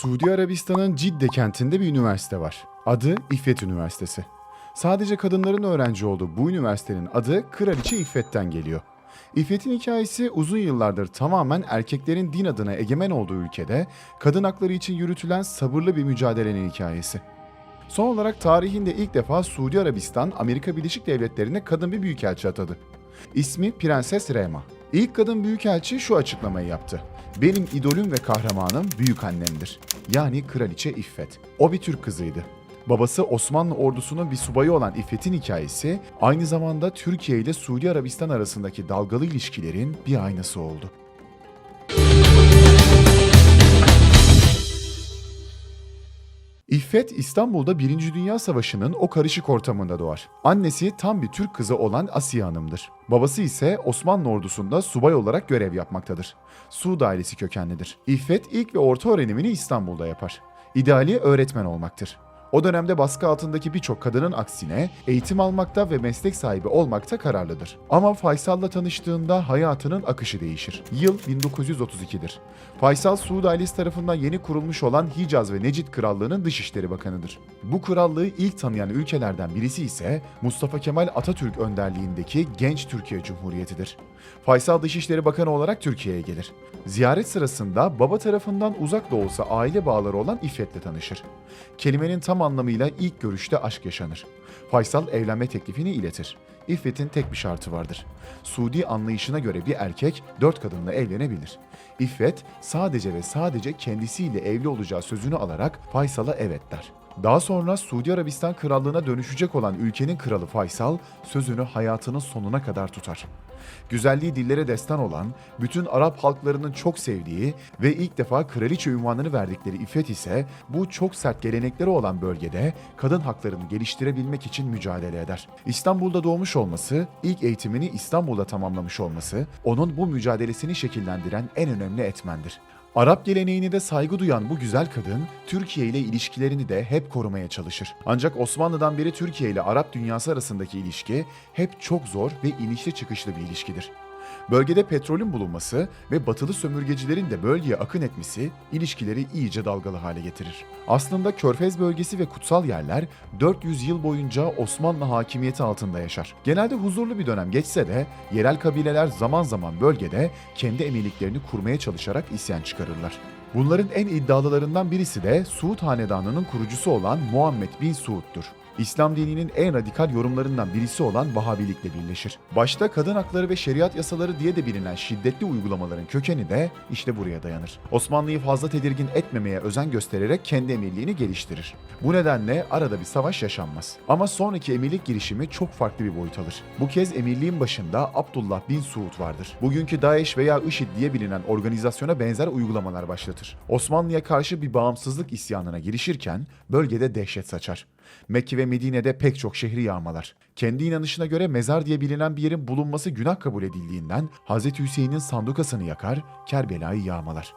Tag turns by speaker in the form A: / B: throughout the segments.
A: Suudi Arabistan'ın Cidde kentinde bir üniversite var. Adı İffet Üniversitesi. Sadece kadınların öğrenci olduğu bu üniversitenin adı Kraliçe İffet'ten geliyor. İffet'in hikayesi uzun yıllardır tamamen erkeklerin din adına egemen olduğu ülkede kadın hakları için yürütülen sabırlı bir mücadelenin hikayesi. Son olarak tarihinde ilk defa Suudi Arabistan, Amerika Birleşik Devletleri'ne kadın bir büyükelçi atadı. İsmi Prenses Rema. İlk kadın büyükelçi şu açıklamayı yaptı. Benim idolüm ve kahramanım büyük annemdir. Yani Kraliçe İffet. O bir Türk kızıydı. Babası Osmanlı ordusunun bir subayı olan İffet'in hikayesi aynı zamanda Türkiye ile Suudi Arabistan arasındaki dalgalı ilişkilerin bir aynası oldu. İffet İstanbul'da Birinci Dünya Savaşı'nın o karışık ortamında doğar. Annesi tam bir Türk kızı olan Asiye Hanım'dır. Babası ise Osmanlı ordusunda subay olarak görev yapmaktadır. Suud ailesi kökenlidir. İffet ilk ve orta öğrenimini İstanbul'da yapar. İdeali öğretmen olmaktır. O dönemde baskı altındaki birçok kadının aksine eğitim almakta ve meslek sahibi olmakta kararlıdır. Ama Faysal'la tanıştığında hayatının akışı değişir. Yıl 1932'dir. Faysal Suud ailesi tarafından yeni kurulmuş olan Hicaz ve Necid Krallığı'nın Dışişleri Bakanıdır. Bu krallığı ilk tanıyan ülkelerden birisi ise Mustafa Kemal Atatürk önderliğindeki Genç Türkiye Cumhuriyeti'dir. Faysal Dışişleri Bakanı olarak Türkiye'ye gelir. Ziyaret sırasında baba tarafından uzak da olsa aile bağları olan İffet'le tanışır. Kelimenin tam anlamıyla ilk görüşte aşk yaşanır. Faysal evlenme teklifini iletir. İffet'in tek bir şartı vardır. Suudi anlayışına göre bir erkek dört kadınla evlenebilir. İffet sadece ve sadece kendisiyle evli olacağı sözünü alarak Faysal'a evet der. Daha sonra Suudi Arabistan krallığına dönüşecek olan ülkenin kralı Faysal sözünü hayatının sonuna kadar tutar. Güzelliği dillere destan olan, bütün Arap halklarının çok sevdiği ve ilk defa kraliçe ünvanını verdikleri İffet ise bu çok sert gelenekleri olan bölgede kadın haklarını geliştirebilmek için mücadele eder. İstanbul'da doğmuş olması, ilk eğitimini İstanbul'da tamamlamış olması, onun bu mücadelesini şekillendiren en önemli etmendir. Arap geleneğine de saygı duyan bu güzel kadın, Türkiye ile ilişkilerini de hep korumaya çalışır. Ancak Osmanlı'dan beri Türkiye ile Arap dünyası arasındaki ilişki hep çok zor ve inişli çıkışlı bir ilişkidir. Bölgede petrolün bulunması ve batılı sömürgecilerin de bölgeye akın etmesi ilişkileri iyice dalgalı hale getirir. Aslında Körfez bölgesi ve kutsal yerler 400 yıl boyunca Osmanlı hakimiyeti altında yaşar. Genelde huzurlu bir dönem geçse de yerel kabileler zaman zaman bölgede kendi emirliklerini kurmaya çalışarak isyan çıkarırlar. Bunların en iddialılarından birisi de Suud Hanedanı'nın kurucusu olan Muhammed bin Suud'dur. İslam dininin en radikal yorumlarından birisi olan Vahabilikle birleşir. Başta kadın hakları ve şeriat yasaları diye de bilinen şiddetli uygulamaların kökeni de işte buraya dayanır. Osmanlı'yı fazla tedirgin etmemeye özen göstererek kendi emirliğini geliştirir. Bu nedenle arada bir savaş yaşanmaz. Ama sonraki emirlik girişimi çok farklı bir boyut alır. Bu kez emirliğin başında Abdullah bin Suud vardır. Bugünkü DAEŞ veya IŞİD diye bilinen organizasyona benzer uygulamalar başlatır. Osmanlı'ya karşı bir bağımsızlık isyanına girişirken bölgede dehşet saçar. Mekke ve Medine'de pek çok şehri yağmalar. Kendi inanışına göre mezar diye bilinen bir yerin bulunması günah kabul edildiğinden Hz. Hüseyin'in sandukasını yakar, Kerbela'yı yağmalar.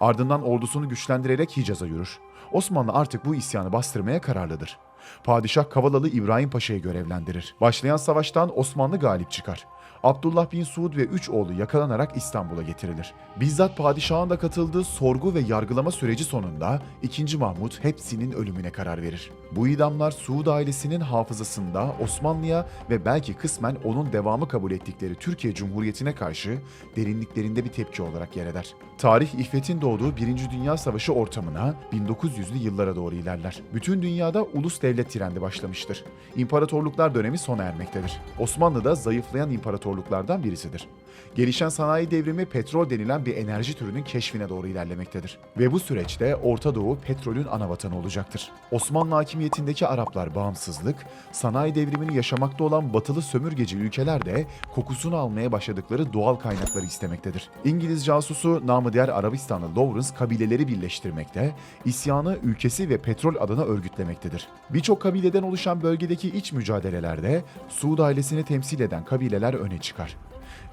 A: Ardından ordusunu güçlendirerek Hicaz'a yürür. Osmanlı artık bu isyanı bastırmaya kararlıdır. Padişah Kavalalı İbrahim Paşa'yı görevlendirir. Başlayan savaştan Osmanlı galip çıkar. Abdullah bin Suud ve üç oğlu yakalanarak İstanbul'a getirilir. Bizzat padişahın da katıldığı sorgu ve yargılama süreci sonunda 2. Mahmut hepsinin ölümüne karar verir. Bu idamlar Suud ailesinin hafızasında Osmanlı'ya ve belki kısmen onun devamı kabul ettikleri Türkiye Cumhuriyeti'ne karşı derinliklerinde bir tepki olarak yer eder. Tarih İffet'in doğduğu Birinci Dünya Savaşı ortamına 1900'lü yıllara doğru ilerler. Bütün dünyada ulus devlet trendi başlamıştır. İmparatorluklar dönemi sona ermektedir. Osmanlı da zayıflayan imparatorluklardan birisidir. Gelişen sanayi devrimi petrol denilen bir enerji türünün keşfine doğru ilerlemektedir. Ve bu süreçte Orta Doğu petrolün ana vatanı olacaktır. Osmanlı hakimiyetindeki Araplar bağımsızlık, sanayi devrimini yaşamakta olan batılı sömürgeci ülkeler de kokusunu almaya başladıkları doğal kaynakları istemektedir. İngiliz casusu namı diğer Arabistanlı Lawrence kabileleri birleştirmekte, isyanı ülkesi ve petrol adına örgütlemektedir. Birçok kabileden oluşan bölgedeki iç mücadelelerde Suud ailesini temsil eden kabileler öne çıkar.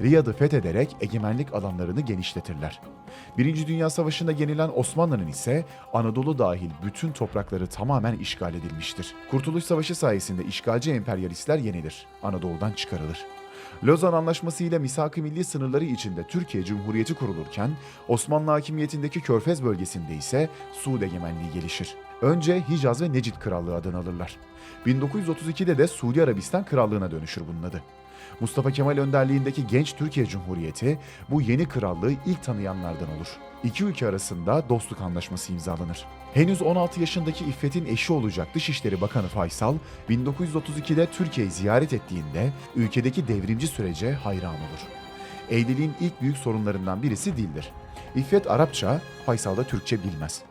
A: Riyad'ı fethederek egemenlik alanlarını genişletirler. Birinci Dünya Savaşı'nda yenilen Osmanlı'nın ise Anadolu dahil bütün toprakları tamamen işgal edilmiştir. Kurtuluş Savaşı sayesinde işgalci emperyalistler yenilir, Anadolu'dan çıkarılır. Lozan Anlaşması ile misak-ı milli sınırları içinde Türkiye Cumhuriyeti kurulurken Osmanlı hakimiyetindeki Körfez bölgesinde ise Suud egemenliği gelişir. Önce Hicaz ve Necid Krallığı adını alırlar. 1932'de de Suudi Arabistan Krallığına dönüşür bunun adı. Mustafa Kemal önderliğindeki genç Türkiye Cumhuriyeti bu yeni krallığı ilk tanıyanlardan olur. İki ülke arasında dostluk anlaşması imzalanır. Henüz 16 yaşındaki İffet'in eşi olacak Dışişleri Bakanı Faysal, 1932'de Türkiye'yi ziyaret ettiğinde ülkedeki devrimci sürece hayran olur. Evliliğin ilk büyük sorunlarından birisi dildir. İffet Arapça, Faysal da Türkçe bilmez.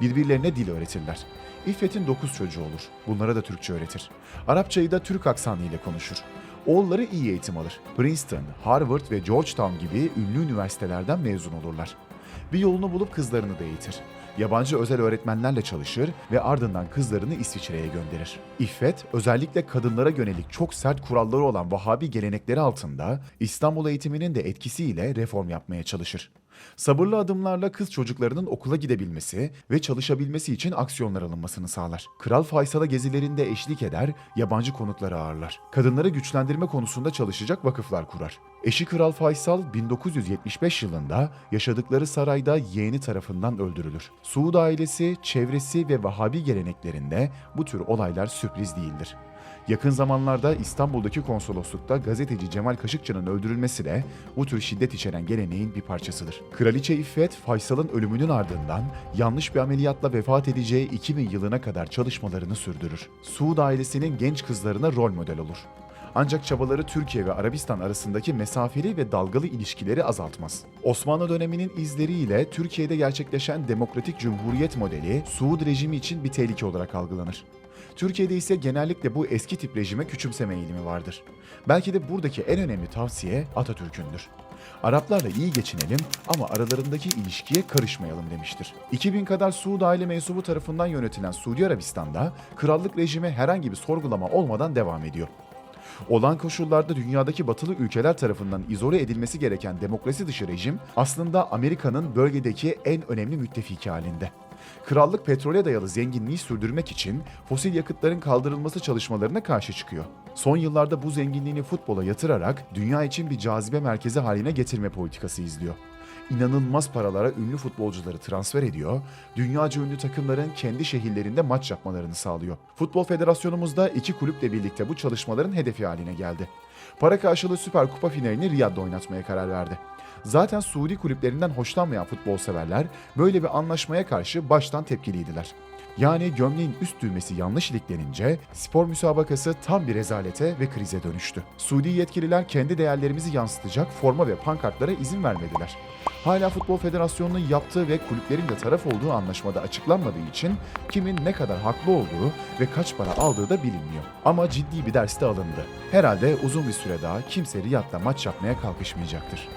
A: Birbirlerine dil öğretirler. İffet'in 9 çocuğu olur. Bunlara da Türkçe öğretir. Arapçayı da Türk aksanı ile konuşur. Oğulları iyi eğitim alır. Princeton, Harvard ve Georgetown gibi ünlü üniversitelerden mezun olurlar. Bir yolunu bulup kızlarını da eğitir. Yabancı özel öğretmenlerle çalışır ve ardından kızlarını İsviçre'ye gönderir. İffet, özellikle kadınlara yönelik çok sert kuralları olan Vahabi gelenekleri altında İstanbul eğitiminin de etkisiyle reform yapmaya çalışır. Sabırlı adımlarla kız çocuklarının okula gidebilmesi ve çalışabilmesi için aksiyonlar alınmasını sağlar. Kral Faysal'a gezilerinde eşlik eder, yabancı konukları ağırlar. Kadınları güçlendirme konusunda çalışacak vakıflar kurar. Eşi Kral Faysal 1975 yılında yaşadıkları sarayda yeğeni tarafından öldürülür. Suud ailesi, çevresi ve Vahabi geleneklerinde bu tür olaylar sürpriz değildir. Yakın zamanlarda İstanbul'daki konsoloslukta gazeteci Cemal Kaşıkçı'nın öldürülmesi de bu tür şiddet içeren geleneğin bir parçasıdır. Kraliçe İffet, Faysal'ın ölümünün ardından yanlış bir ameliyatla vefat edeceği 2000 yılına kadar çalışmalarını sürdürür. Suud ailesinin genç kızlarına rol model olur. Ancak çabaları Türkiye ve Arabistan arasındaki mesafeli ve dalgalı ilişkileri azaltmaz. Osmanlı döneminin izleriyle Türkiye'de gerçekleşen demokratik cumhuriyet modeli Suud rejimi için bir tehlike olarak algılanır. Türkiye'de ise genellikle bu eski tip rejime küçümseme eğilimi vardır. Belki de buradaki en önemli tavsiye Atatürk'ündür. Araplarla iyi geçinelim ama aralarındaki ilişkiye karışmayalım demiştir. 2000 kadar Suud aile mensubu tarafından yönetilen Suudi Arabistan'da krallık rejimi herhangi bir sorgulama olmadan devam ediyor. Olan koşullarda dünyadaki batılı ülkeler tarafından izole edilmesi gereken demokrasi dışı rejim aslında Amerika'nın bölgedeki en önemli müttefiki halinde. Krallık petrole dayalı zenginliği sürdürmek için fosil yakıtların kaldırılması çalışmalarına karşı çıkıyor. Son yıllarda bu zenginliğini futbola yatırarak dünya için bir cazibe merkezi haline getirme politikası izliyor inanılmaz paralara ünlü futbolcuları transfer ediyor, dünyaca ünlü takımların kendi şehirlerinde maç yapmalarını sağlıyor. Futbol Federasyonumuz da iki kulüple birlikte bu çalışmaların hedefi haline geldi. Para karşılığı Süper Kupa finalini Riyad'da oynatmaya karar verdi. Zaten Suudi kulüplerinden hoşlanmayan futbol severler böyle bir anlaşmaya karşı baştan tepkiliydiler. Yani gömleğin üst düğmesi yanlış iliklenince spor müsabakası tam bir rezalete ve krize dönüştü. Suudi yetkililer kendi değerlerimizi yansıtacak forma ve pankartlara izin vermediler. Hala Futbol Federasyonu'nun yaptığı ve kulüplerin de taraf olduğu anlaşmada açıklanmadığı için kimin ne kadar haklı olduğu ve kaç para aldığı da bilinmiyor. Ama ciddi bir ders de alındı. Herhalde uzun bir süre daha kimse Riyad'da maç yapmaya kalkışmayacaktır.